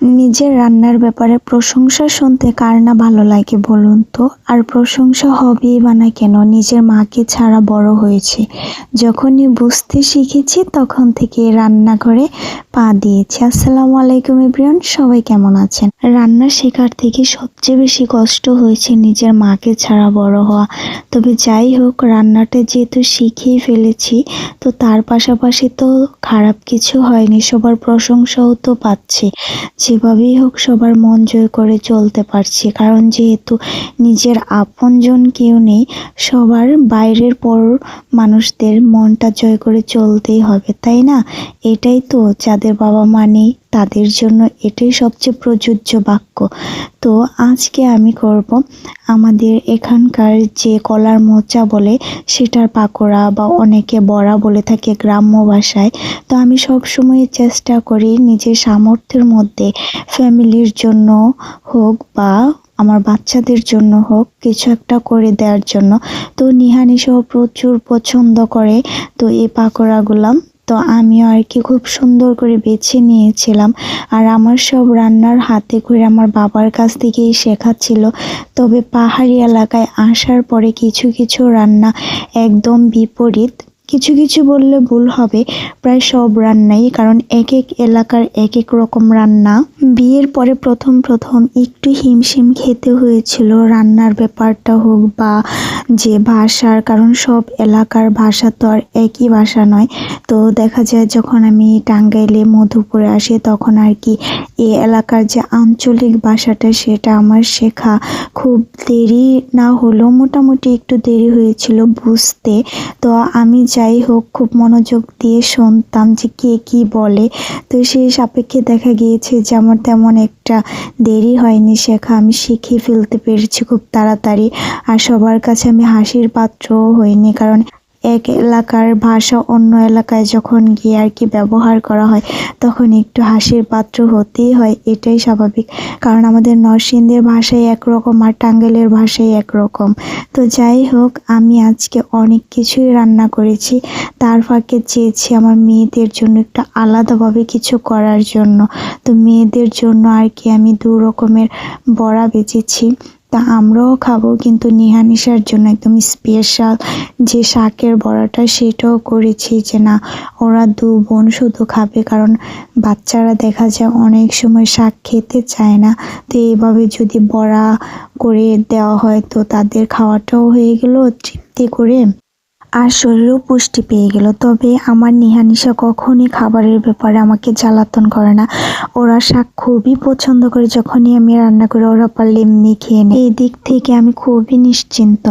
নিজের রান্নার ব্যাপারে প্রশংসা শুনতে কার না ভালো লাগে বলুন তো? আর প্রশংসা হবেই বা না কেন? নিজের মাকে ছাড়া বড় হয়েছে। যখনই বুঝতে শিখেছি তখন থেকে রান্না রান্নাঘরে পা দিয়েছি। আসসালামু আলাইকুম ইব্রিয়ান সবাই কেমন আছেন? রান্না শেখার থেকে সবচেয়ে বেশি কষ্ট হয়েছে নিজের মাকে ছাড়া বড় হওয়া। তবে যাই হোক, রান্নাটা যেহেতু শিখেই ফেলেছি, তো তার পাশাপাশি তো খারাপ কিছু হয়নি, সবার প্রশংসাও তো পাচ্ছি। যেভাবেই হোক সবার মন জয় করে চলতে পারছি। কারণ যেহেতু নিজের আপনজন কেউ নেই, সবার বাইরের পর মানুষদের মনটা জয় করে চলতেই হবে, তাই না? এটাই তো যাদের বাবা মা নেই। তাদের জন্য এটাই সবচেয়ে প্রযোজ্য বাক্য। তো আজকে আমি করব আমাদের এখানকার যে কলার মোচা বলে, সেটার পাকোড়া বা অনেকে বড়া বলে থাকে গ্রাম্য ভাষায়। তো আমি সব সময় চেষ্টা করি নিজের সামর্থ্যের মধ্যে ফ্যামিলির জন্য হোক বা আমার বাচ্চাদের জন্য হোক কিছু একটা করে দেওয়ার জন্য। তো নিহানি সহ প্রচুর পছন্দ করে তো এই পাকোড়াগুলো। তো আমিও আর কি খুব সুন্দর করে বেছে নিয়েছিলাম। আর আমার সব রান্নার হাতে করে আমার বাবার কাছ থেকেই শেখা ছিল তবে পাহাড়ি এলাকায় আসার পরে কিছু কিছু রান্না একদম বিপরীত। কিছু কিছু বললে ভুল হবে, প্রায় সব রান্নাই, কারণ এক এক এলাকার এক এক রকম রান্না। বিয়ের পরে প্রথম প্রথম একটু হিমশিম খেতে হয়েছিল, রান্নার ব্যাপারটা হোক বা যে ভাষার, কারণ সব এলাকার ভাষা তো আর একই ভাষা নয়। তো দেখা যায় যখন আমি টাঙ্গাইলে মধুপুরে আসি, তখন আর কি এই এলাকার যে আঞ্চলিক ভাষাটা, সেটা আমার শেখা খুব দেরি না হলেও মোটামুটি একটু দেরি হয়েছিল বুঝতে। তো আমি যাই হোক, খুব মনোযোগ দিয়ে শুনতাম যে কে কি বলে। তো সেই সাপেক্ষে দেখা গিয়েছে যে আমার তেমন একটা দেরি হয়নি শেখা। আমি শিখে ফেলতে পেরেছি খুব তাড়াতাড়ি। আর সবার কাছে আমি হাসির পাত্রও হইনি, কারণ এক এলাকার ভাষা অন্য এলাকায় যখন গিয়ে আর কি ব্যবহার করা হয়, তখন একটু হাসির পাত্র হতেই হয়, এটাই স্বাভাবিক। কারণ আমাদের নরসিংদের ভাষাই একরকম আর টাঙ্গেলের ভাষাই একরকম। তো যাই হোক, আমি আজকে অনেক কিছুই রান্না করেছি। তার ফাঁকে চেয়েছি আমার মেয়েদের জন্য একটু আলাদাভাবে কিছু করার জন্য। তো মেয়েদের জন্য আর কি আমি দু রকমের বড়া বেচেছি। তা আমরাও খাব, কিন্তু নিহানিশার জন্য একদম স্পেশাল যে শাকের বড়াটা সেটাও করেছি যে না, ওরা দু বোন শুধু খাবে, কারণ বাচ্চারা দেখা যায় অনেক সময় শাক খেতে চায় না। তো এইভাবে যদি বড়া করে দেওয়া হয়, তো তাদের খাওয়াটাও হয়ে গেল, তৃপ্তি করে আর শরীরেও পুষ্টি পেয়ে গেল। তবে আমার নিহানিশা কখনই খাবারের ব্যাপারে আমাকে জ্বালাতন করে না। ওরা শাক খুবই পছন্দ করে, যখনই আমি রান্না করি, ওরা পারলে এমনি খেয়ে নেই এই দিক থেকে আমি খুবই নিশ্চিন্ত।